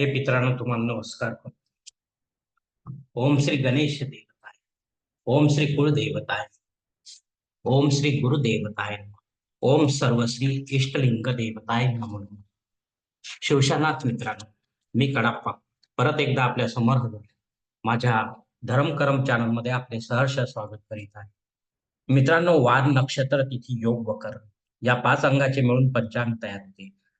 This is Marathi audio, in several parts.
हे मित्रांनो तुम्हाला नमस्कार करतो. ओम श्री गणेश देवताय. ओम श्री कुळदेवताय ओम श्री गुरुदेवताय ओम सर्वश्री इष्टलिंग देवताय नमो शिवशानाथ मित्रांनो मी कडाप्पा परत एकदा आपल्यासमोर माझ्या धर्मकरम चॅनलमध्ये आपले सहर्ष स्वागत करीत आहे. मित्रांनो वार नक्षत्र तिथी योग वकर या पाच अंगाचे मिळून पंचांग तयार होते.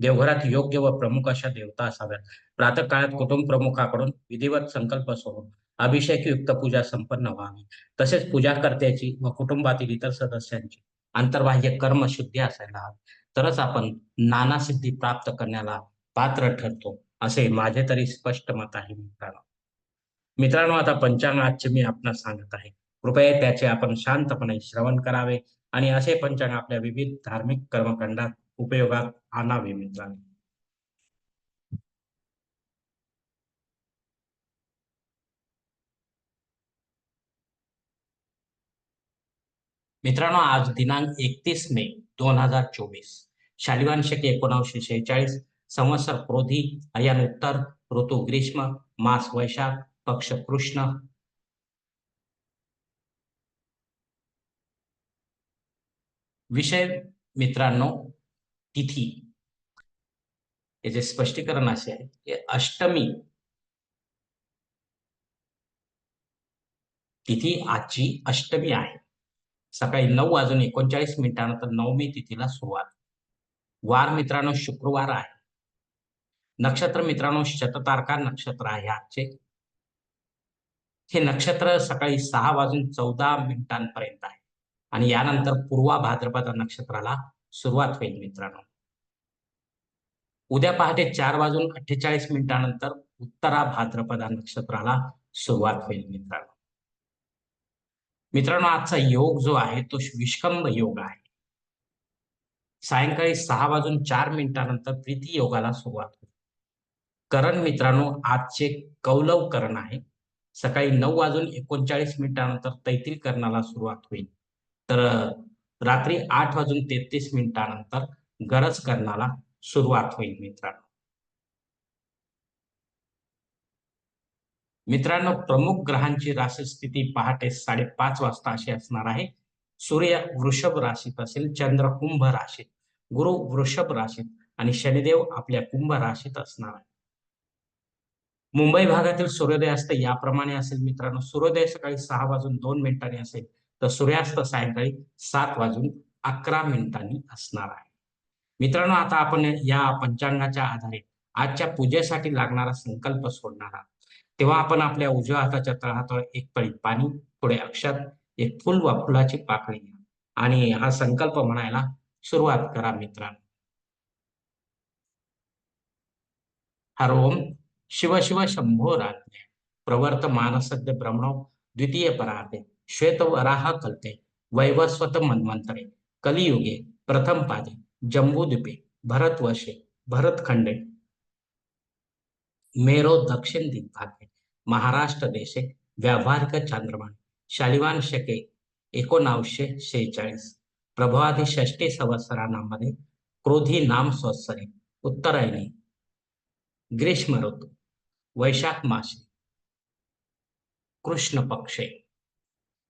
देवघरात योग्य व प्रमुख अशा देवता असाव्यात. प्रातः काळात कुटुंब प्रमुखाकडून विधिवत संकल्प सोडून अभिषेक युक्त पूजा संपन्न व्हावी. तसेच पूजा कर्त्याची व कुटुंबातील इतर सदस्यांची अंतर्बाह्य कर्म शुद्धी असायला हवी. तरच आपण नाना सिद्धी प्राप्त करण्याला पात्र ठरतो असे माझे तरी स्पष्ट मत आहे मित्रांनो. मित्रांनो आता पंचांग आजचे मी आपणास सांगत आहे. कृपया त्याचे आपण शांतपणे श्रवण करावे आणि असे पंचांग आपल्या विविध धार्मिक कर्मकांडात उपयोगात आणावे मित्रांनो. मित्रांनो आज दिनांक एकतीस मे दोन हजार चोवीस. शालिवान शके एकोणावीसशे शेहेचाळीस संवत्सर क्रोधी अयन उत्तर ऋतू ग्रीष्म मास वैशाख पक्ष कृष्ण. विषय मित्रांनो तिथी. याचे स्पष्टीकरण असे आहे की अष्टमी. तिथी आजची अष्टमी आहे. सकाळी नऊ वाजून एकोणचाळीस मिनिटानंतर नवमी तिथीला सुरुवात. वार मित्रांनो शुक्रवार आहे. नक्षत्र मित्रांनो शततारका नक्षत्र आहे आजचे. हे नक्षत्र सकाळी सहा वाजून चौदा मिनिटांपर्यंत आहे. आणि यानंतर पूर्वा भाद्रपद नक्षत्राला सुरुवात होईल मित्रांनो. उद्या पहाटे चार वाजून अठ्ठेचाळीस मिनिटानंतर उत्तरा भाद्रपदा नक्षत्राला सुरुवात होईल मित्रांनो. मित्रांनो आजचा योग जो आहे तो विष्कंभ योग आहे. सायंकाळी सहा वाजून चार मिनिटानंतर प्रीती योगाला सुरुवात होईल. करण मित्रांनो आजचे कौलव करण आहे. सकाळी नऊ वाजून एकोणचाळीस मिनिटानंतर तैतील करणाला सुरुवात होईल. तर रात्री आठ वाजून तेहतीस मिनिटानंतर गरज करणाला सुरुवात होईल मित्रांनो. मित्रांनो प्रमुख ग्रहांची राशी स्थिती पहाटे साडेपाच वाजता अशी असणार आहे. सूर्य वृषभ राशीत असेल चंद्र कुंभ राशीत गुरु वृषभ राशीत आणि शनिदेव आपल्या कुंभ राशीत असणार आहे. मुंबई भागातील सूर्योदयास्त याप्रमाणे असेल मित्रांनो. सूर्योदय सकाळी सहा वाजून दोन मिनिटांनी असेल तर सूर्यास्त सायंकाळी सात वाजून अकरा मिनिटांनी असणार आहे. मित्रांनो आता आपण या पंचांगाच्या आधारे आजच्या पूजेसाठी लागणारा संकल्प सोडणार आहोत. तेव्हा आपण आपल्या उजव्या हाताच्या तळहातावर एक पळी पाणी पुढे अक्षर एक फुल वा फुलाची पाकळी घ्या. आणि हा संकल्प म्हणायला सुरुवात करा मित्रांनो. हर ओम शिव शिव शंभो राज्ञ. प्रवर्त मानसद्य ब्रह्मणो द्वितीय पराते श्वेत वराह कल्पे वैवस्वत मन्वंतरे कलियुगे प्रथम पादे जम्बूद्वीपे भरतवर्षे भरतखंडे मेरो दक्षिण दिग्भागे महाराष्ट्र देशे व्यावहारिक चांद्रमान शालिवान शके एकोणावीसशे शेहेचाळीस प्रभावादी षष्टी संवत्सरांमध्ये क्रोधी नाम संवत्सरे उत्तरायणी ग्रीष्म ऋतू वैशाख मासे कृष्ण पक्षे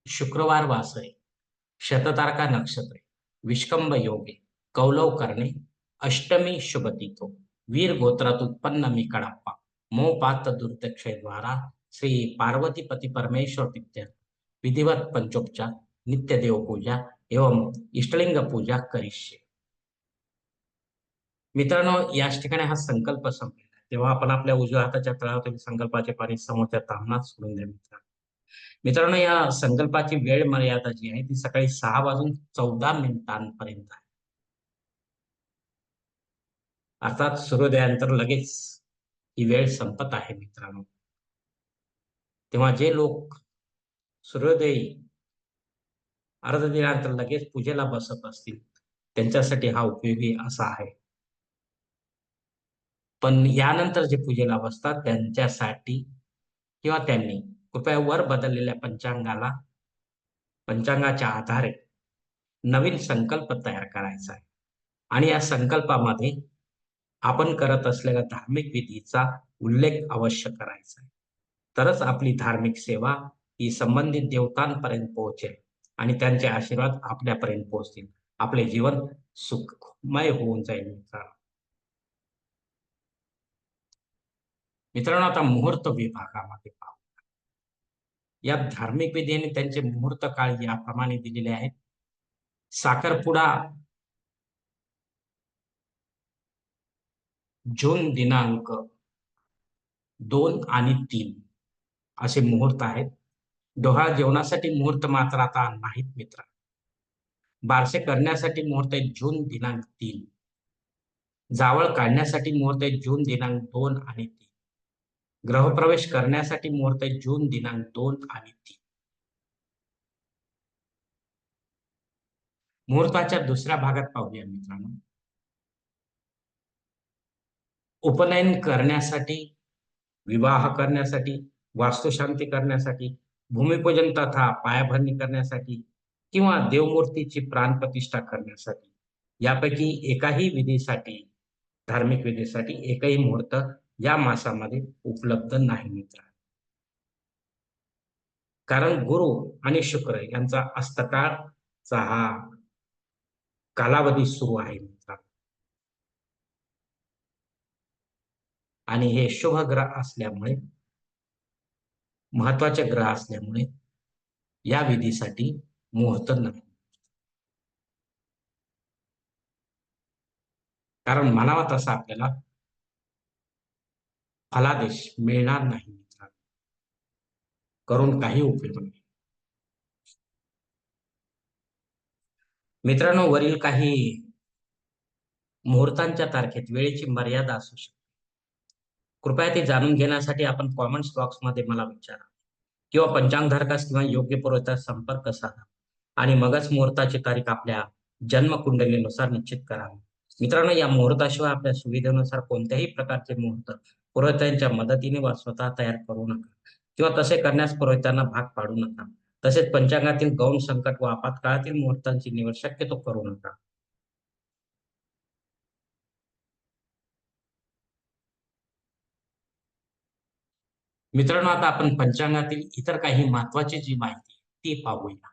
शुक्रवार वासरे शततारका नक्षत्रे विष्कंभ योगे कौलव करणे अष्टमी शुभतिथो वीर गोत्रात उत्पन्न मी कडाप्पा। मोपात दुर्दक्षेद्वारा श्री पार्वतीपती परमेश्वर प्रीत्यर्थ विधिवत पंचोपचार नित्यदेव पूजा एवं इष्टलिंग पूजा करिष्ये। मित्रांनो याच ठिकाणी हा संकल्प संपलेला तेव्हा आपण आपल्या उजव्या हाताच्या तळावर संकल्पाचे पाणी समोरच्या तामणात सोडून द्या मित्रांनो. मित्रांनो या संकल्पाची वेळ मर्यादा जी आहे ती सकाळी सहा वाजून चौदा मिनिटांपर्यंत आहे. अर्थात सूर्योदयानंतर लगेच ही वेळ संपत आहे मित्रांनो. तेव्हा जे लोक सूर्योदयी अर्ध दिनानंतर लगेच पूजेला बसत असतील त्यांच्यासाठी हा उपयोगी असा आहे. पण यानंतर जे पूजेला बसतात त्यांच्यासाठी किंवा त्यांनी कृपया वर बदललेल्या पंचांगाला पंचांगाच्या आधारे नवीन संकल्प तयार करायचा आहे. आणि या संकल्पामध्ये आपण करत असलेल्या धार्मिक विधीचा उल्लेख अवश्य करायचा आहे. तरच आपली धार्मिक सेवा ही संबंधित देवतांपर्यंत पोहोचेल आणि त्यांचे आशीर्वाद आपल्यापर्यंत पोहोचतील. आपले जीवन सुखमय होऊन जाईल मित्रांनो. मित्रांनो आता मुहूर्त विभागामध्ये पाहू. या धार्मिक विधीने त्यांचे मुहूर्त काळ याप्रमाणे दिलेले आहेत. साखरपुडा जून दिनांक दोन आणि तीन असे मुहूर्त आहेत. डोहाळ जेवणासाठी मुहूर्त मात्र आता नाहीत मित्र. बारसे करण्यासाठी मुहूर्त आहे जून दिनांक तीन. जावळ काढण्यासाठी मुहूर्त आहे जून दिनांक दोन आणि तीन. ग्रहप्रवेश करण्यासाठी मुहूर्त आहे जून दिनांक दोन आणि तीन. मुहूर्ताच्या दुसऱ्या भागात पाहूया मित्रांनो. उपनयन करण्यासाठी विवाह करण्यासाठी वास्तुशांती करण्यासाठी भूमिपूजन तथा पायाभरणी करण्यासाठी किंवा देवमूर्तीची प्राणप्रतिष्ठा करण्यासाठी यापैकी एकाही विधीसाठी धार्मिक विधीसाठी एकही मुहूर्त या मासामध्ये उपलब्ध नाही मित्र. कारण गुरु आणि शुक्र यांचा अस्तकाळचा हा कालावधी सुरू आहे मित्र आणि हे शुभ ग्रह असल्यामुळे महत्त्वाचे ग्रह असल्यामुळे या विधीसाठी मुहूर्त नाही. कारण म्हणावा तसा आपल्याला फलादेश मिळणार नाही करून काही उपयोग नाही. मित्रांनो वरील काही मुहूर्तांच्या तारखेत वेळेची मर्यादा असू शकते. कृपया ते जाणून घेण्यासाठी आपण कॉमेंट्स स्टॉक्समध्ये मला विचारा. किंवा पंचांगधारकास किंवा योग्य पुरवठा संपर्क साधा. आणि मगच मुहूर्ताची तारीख आपल्या जन्मकुंडलीनुसार निश्चित करावी मित्रांनो या मुहूर्ताशिवाय आपल्या सुविधेनुसार कोणत्याही प्रकारचे मुहूर्त पुरोहितांच्या मदतीने वा स्वतः तयार करू नका. किंवा तसे करण्यास पुरोहितांना भाग पाडू नका. तसेच पंचांगातील गौण संकट व आपत्काळातील मुहूर्तांची निवड शक्यतो करू नका. मित्रांनो आता आपण पंचांगातील इतर काही महत्वाची जी माहिती ती पाहूया.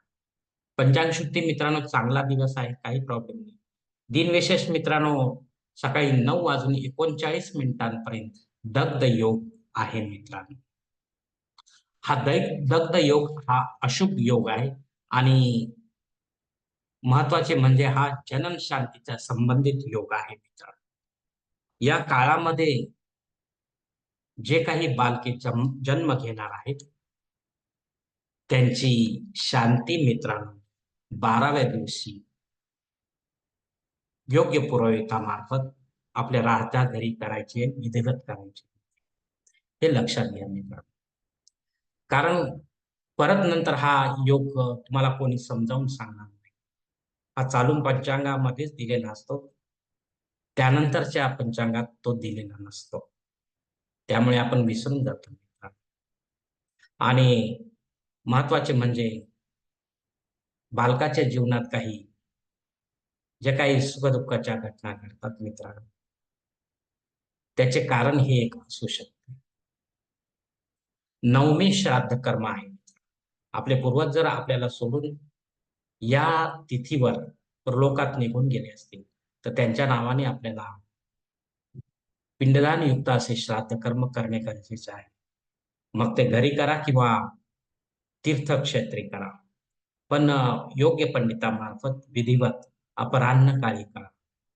पंचांग शुद्धी मित्रांनो चांगला दिवस आहे काही प्रॉब्लेम नाही. दिनविशेष मित्रांनो सकाळी नऊ वाजून एकोणचाळीस मिनिटांपर्यंत दग्ध योग आहे मित्रांनो. हा दग्ध योग हा अशुभ योग आहे आणि महत्त्वाचे म्हणजे हा जनन शांतीचा संबंधित योग आहे मित्रांनो. या काळामध्ये जे काही बालके जन्म घेणार आहेत त्यांची शांती मित्रांनो बाराव्या दिवशी योग्य पुरोहितामार्फत आपल्या राहत्या घरी करायचे विधिवत करायचे. हे लक्षात घ्या मित्रांनो. कारण परत नंतर हा योग तुम्हाला कोणी समजावून सांगणार नाही. हा चालून पंचांगामध्येच दिलेला असतो. त्यानंतरच्या पंचांगात तो दिलेला नसतो. त्यामुळे आपण विसरून जातो. आणि महत्त्वाचे म्हणजे बालकाच्या जीवनात काही जे काही सुखदुःखाच्या घटना घडतात मित्रांनो त्याचे कारण हे एक असू शकते. नवमी श्राद्ध कर्म आहे. आपले पूर्वज जर आपल्याला सोडून या तिथीवर प्रलोकात निघून गेले असतील तर त्यांच्या नावाने आपल्याला पिंडदान युक्त असे श्राद्ध कर्म करणे गरजेचे आहे. मग ते घरी करा किंवा तीर्थक्षेत्री करा. पण योग्य पंडितामार्फत विधिवत अपराह्न काळी करा.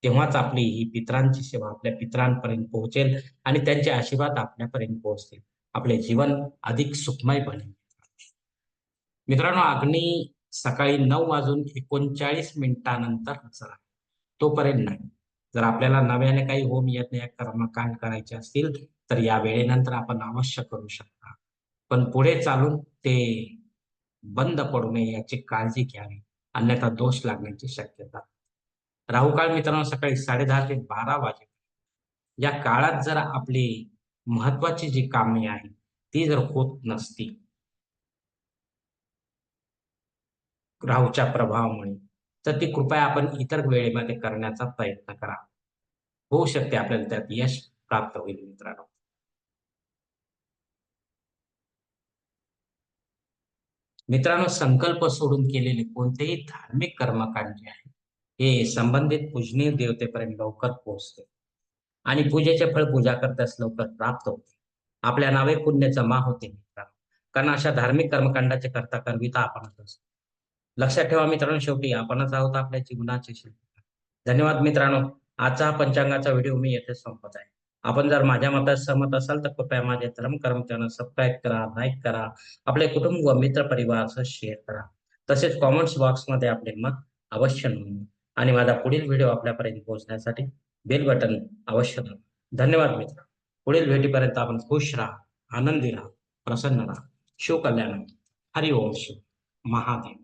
तेव्हाच आपली ही पित्रांची सेवा आपल्या पित्रांपर्यंत पोहोचेल आणि त्यांचे आशीर्वाद आपल्यापर्यंत पोहोचतील. आपले जीवन अधिक सुखमय बनेल. मित्रांनो अग्नी सकाळी नऊ वाजून एकोणचाळीस मिनिटानंतर हजर आहे. तोपर्यंत नाही. जर आपल्याला नव्याने काही होम यज्ञ कर्मकांड करायचे असतील तर या वेळेनंतर आपण अवश्य करू शकता. पण पुढे चालून ते बंद पडू नये याची काळजी घ्यावी. अन्यथा दोष लागण्याची शक्यता. राहू काळ मित्रांनो सकाळी साडेदहा ते बारा वाजे. या काळात जर आपली महत्वाची जी कामे आहेत ती जर होत नसती राहूच्या प्रभावामुळे तर ती कृपया आपण इतर वेळेमध्ये करण्याचा प्रयत्न करा. होऊ शकते आपल्याला त्यात यश प्राप्त होईल मित्रांनो. मित्रांनो संकल्प सोडून केलेले कोणतेही धार्मिक कर्मकांड जे आहे हे संबंधित पूजनीय देवतेपर्यंत लवकर पोहोचते. आणि पूजेचे फळ पूजा करताच लवकर प्राप्त होते. आपल्या नावे पुण्य जमा होते मित्रांनो. कारण अशा धार्मिक कर्मकांडाचे करता करविता आपण असतो. लक्षात ठेवा मित्रांनो शेवटी आपणच आहोत आपल्या जीवनाचे शिल्पकार धन्यवाद मित्रांनो. आजचा हा पंचांगाचा व्हिडिओ मी येथे संपत आहे. आपण जर माझ्या मतात सहमत असाल तर कृपया माझे धर्म कर्मचाऱ्यांना सबस्क्राईब करा लाईक करा आपले कुटुंब व मित्र परिवारासह शेअर करा. तसेच कॉमेंट्स बॉक्समध्ये आपले मत अवश्य नोंदवा आणि माझा पुढील व्हिडिओ आपल्यापर्यंत पोहोचण्यासाठी बेल बटन अवश्य दाबा. धन्यवाद मित्र पुढील भेटीपर्यंत आपण खुश राहा आनंदी राहा प्रसन्न राहा. शिवकल्याण हरि ओम शिव महादेव.